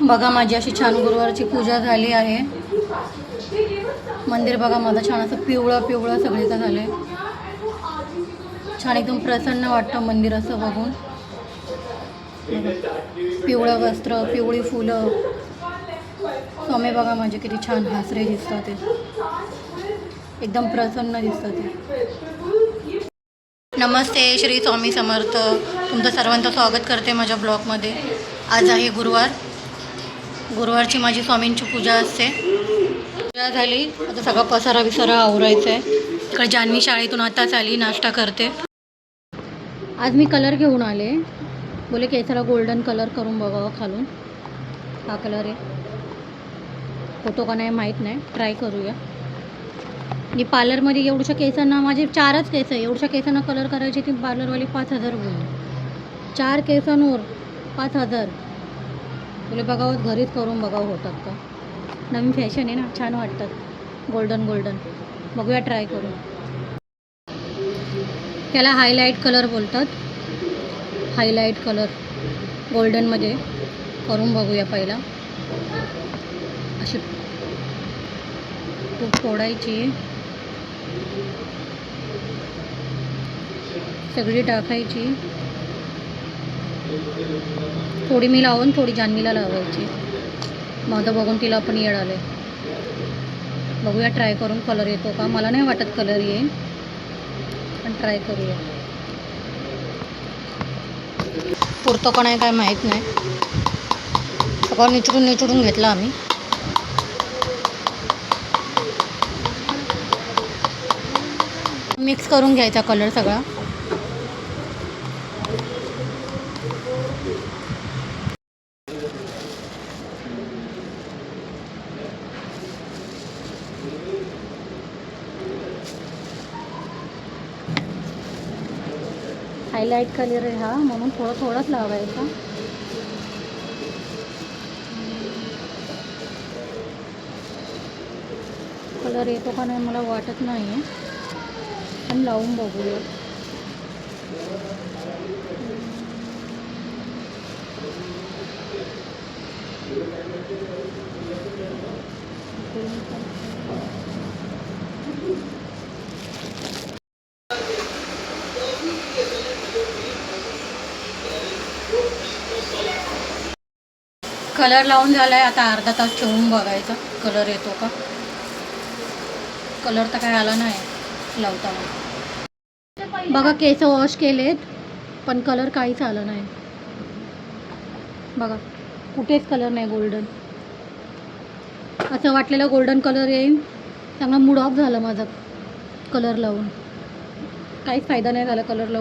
बघा माझी अशी छान गुरुवारची पूजा झाली आहे. मंदिर बघा माझं छान असं पिवळं पिवळं सगळीचं झालं आहे छान एकदम प्रसन्न वाटतं मंदिर असं बघून. पिवळं वस्त्र पिवळी फुलं. स्वामी बघा माझे किती छान हसरे दिसतात ते. एकदम प्रसन्न दिसतात ते. नमस्ते श्री स्वामी समर्थ. तुमचं सर्वांचं स्वागत करते माझ्या ब्लॉगमध्ये. आज आहे गुरुवार. गुरुवारची माझी स्वामींची पूजा असते. पूजा झाली. आता सगळा पसारा विसारा आवरायचा आहे इकडे जान्हवी शाळेतून आताच आली नाश्ता करते. आज मी कलर घेऊन आले. बोले केसाला गोल्डन कलर करून बघावं खालून. हा कलर आहे. होतो का नाही माहीत नाही. ट्राय करूया. मी पार्लरमध्ये एवढ्या केसांना माझे चारच केस आहे. एवढ्या केसांना कलर करायचे ती पार्लरवाली पाच हजार बोल चार केसांवर पाच हजार. तुला बघावं घरीच करून बघावं होतात का? नवीन फॅशन आहे ना छान वाटतात. गोल्डन गोल्डन बघूया ट्राय करून त्याला हायलाईट कलर बोलतात. हायलाईट कलर गोल्डनमध्ये करून बघूया पहिला. अशी तूप फोडायची. सगळी टाकायची. थोडी मी लावून थोडी जान्हवीला लावायची. माझं बघून तिला पण येड आलं बघूया ट्राय करून कलर येतो का? मला नाही वाटत कलर येईल पण ट्राय करूया. पुरतो का नाही काय माहीत नाही. सगळं निचडून निचडून घेतला आम्ही. मिक्स करून घ्यायचा कलर सगळा. हायलाईट कलर आहे हा. म्हणून थोडं थोडंच लावायचा. कलर येतो का नाही मला वाटत नाही आहे पण लावून बघूया. कलर लावून झाला आहे आता अर्धा तास ठेवून बघायचा. कलर येतो का? कलर तर काय आला नाही लावताना. बघा केस वॉश केलेत पण कलर काहीच आला नाही. बघा कुठेच कलर नाही गोल्डन. असं वाटलेलं गोल्डन कलर येईल. चांगला मूड ऑफ झाला माझा कलर लावून. काहीच फायदा नाही झाला कलर लावून.